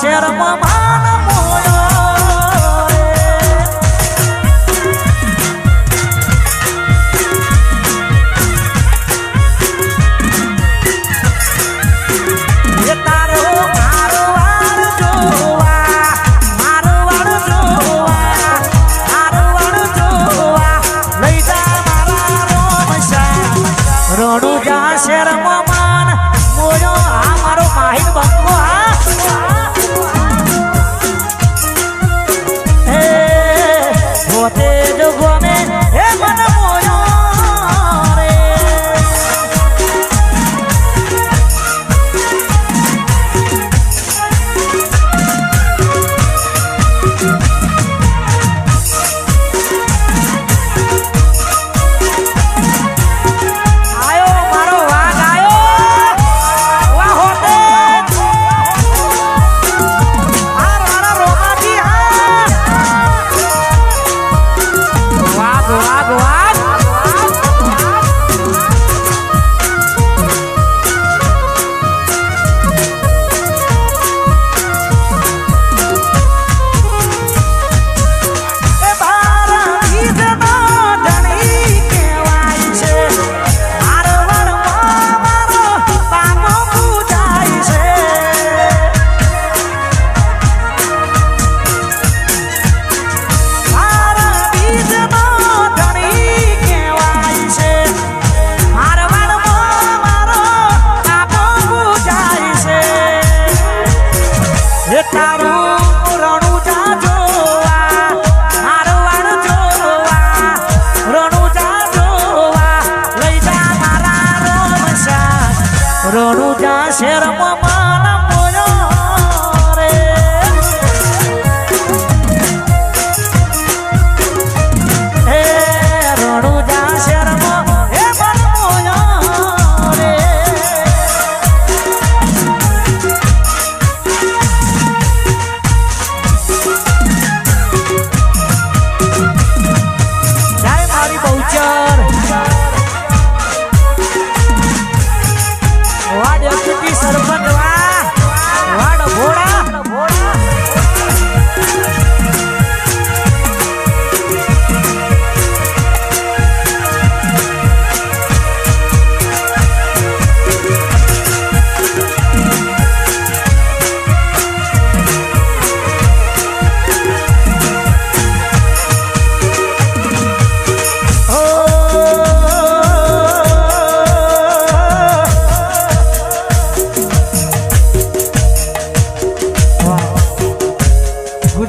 શેરમાં રણુજા શેરમાં માલા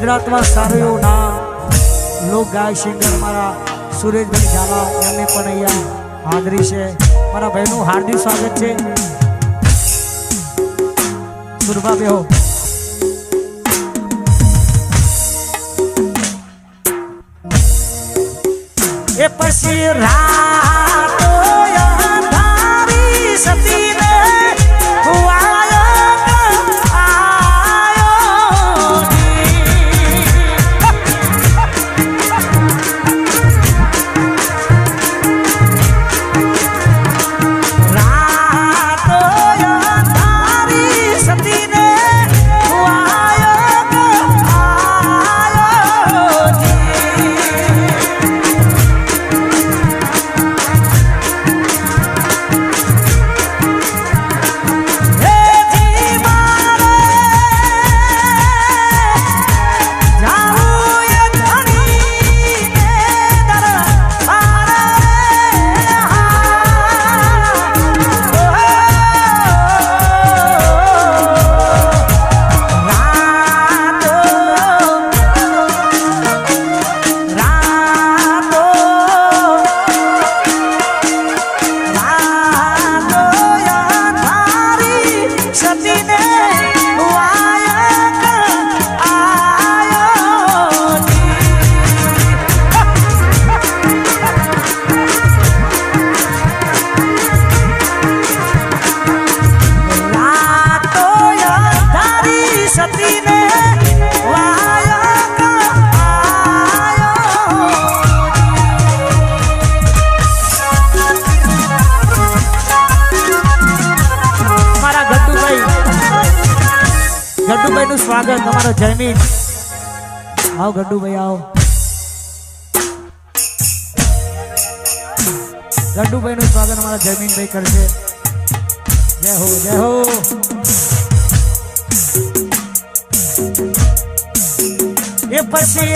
ગુજરાતમાં સારું એવું નામ. લોક ગાય સિંગર મારા સુરેશભાઈ ઝાલા, એમને પણ અહીંયા હાજરી છે. મારા ભાઈનું હાર્દિક સ્વાગત છે. સુરભા બેહો. એ પછી રાતો સ્વાગત તમારો જયમીન આવો ગડ્ડુભાઈ આવો. ગડ્ડુભાઈ નું સ્વાગત અમારા જયમીનભાઈ કરશે. જય હો જય હો. એ પછી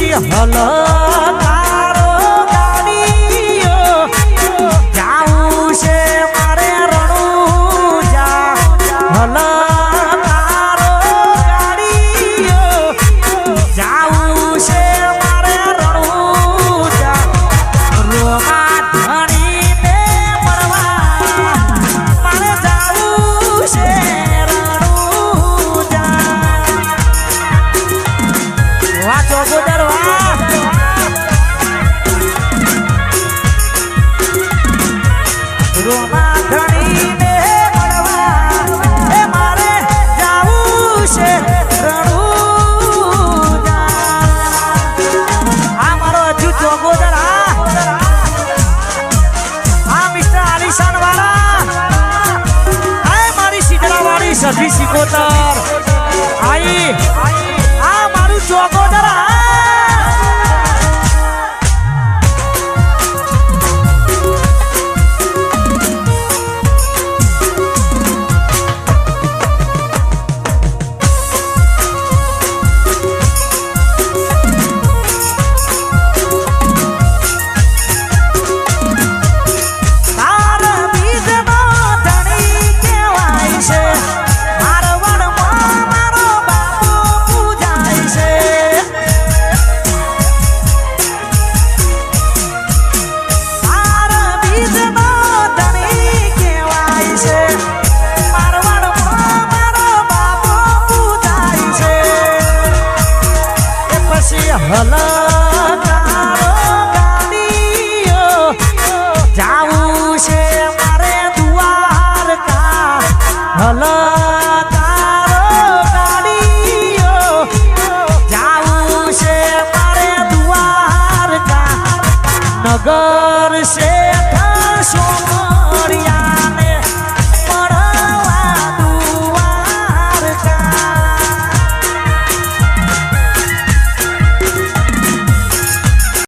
খুশি হল